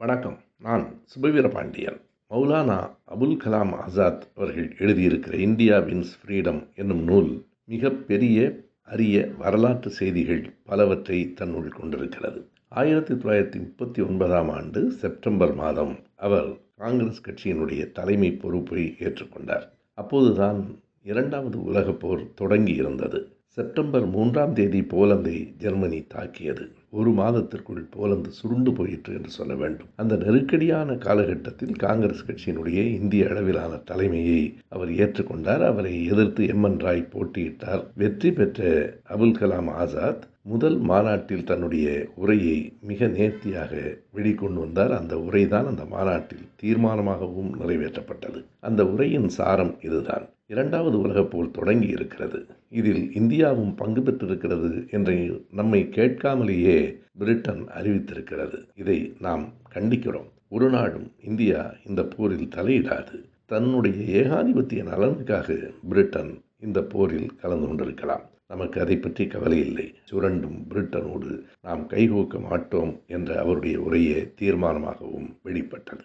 வணக்கம். நான் சுபவீர பாண்டியன். மௌலானா அபுல் கலாம் ஆசாத் அவர்கள் எழுதியிருக்கிற இந்தியா வின்ஸ் ஃப்ரீடம் என்னும் நூல் மிக பெரிய அரிய வரலாற்று செய்திகள் பலவற்றை தன்னுள் கொண்டிருக்கிறது. ஆயிரத்தி தொள்ளாயிரத்தி முப்பத்தி ஒன்பதாம் ஆண்டு செப்டம்பர் மாதம் அவர் காங்கிரஸ் கட்சியினுடைய தலைமை பொறுப்பை ஏற்றுக்கொண்டார். அப்போதுதான் இரண்டாவது உலகப் போர் தொடங்கி இருந்தது செப்டம்பர் மூன்றாம் தேதி போலந்தை ஜெர்மனி தாக்கியது. ஒரு மாதத்திற்குள் போலந்து சுருண்டு போயிற்று என்று சொல்ல வேண்டும். அந்த நெருக்கடியான காலகட்டத்தில் காங்கிரஸ் கட்சியினுடைய இந்திய அளவிலான தலைமையை அவர் ஏற்றுக்கொண்டார். அவரை எதிர்த்து எம் என் ராய் போட்டியிட்டார். வெற்றி பெற்ற அபுல் கலாம் ஆசாத் முதல் மாநாட்டில் தன்னுடைய உரையை மிக நேர்த்தியாக வெளிக்கொண்டு வந்தார். அந்த உரைதான் அந்த மாநாட்டில் தீர்மானமாகவும் நிறைவேற்றப்பட்டது. அந்த உரையின் சாரம் இதுதான். இரண்டாவது உலகப் போர் தொடங்கி இருக்கிறது இதில் இந்தியாவும் பங்கு பெற்றிருக்கிறது என்று நம்மை கேட்காமலேயே பிரிட்டன் அறிவித்திருக்கிறது. இதை நாம் கண்டிக்கிறோம். ஒரு நாடும் இந்தியா இந்த போரில் தலையிடாது. தன்னுடைய ஏகாதிபத்திய நலனுக்காக பிரிட்டன் இந்த போரில் கலந்து கொண்டிருக்கலாம். நமக்கு அதை பற்றி கவலை இல்லை. சுரண்டும் பிரிட்டனோடு நாம் கைகோக்க மாட்டோம் என்ற அவருடைய உரையே தீர்மானமாகவும் வெளிப்பட்டது.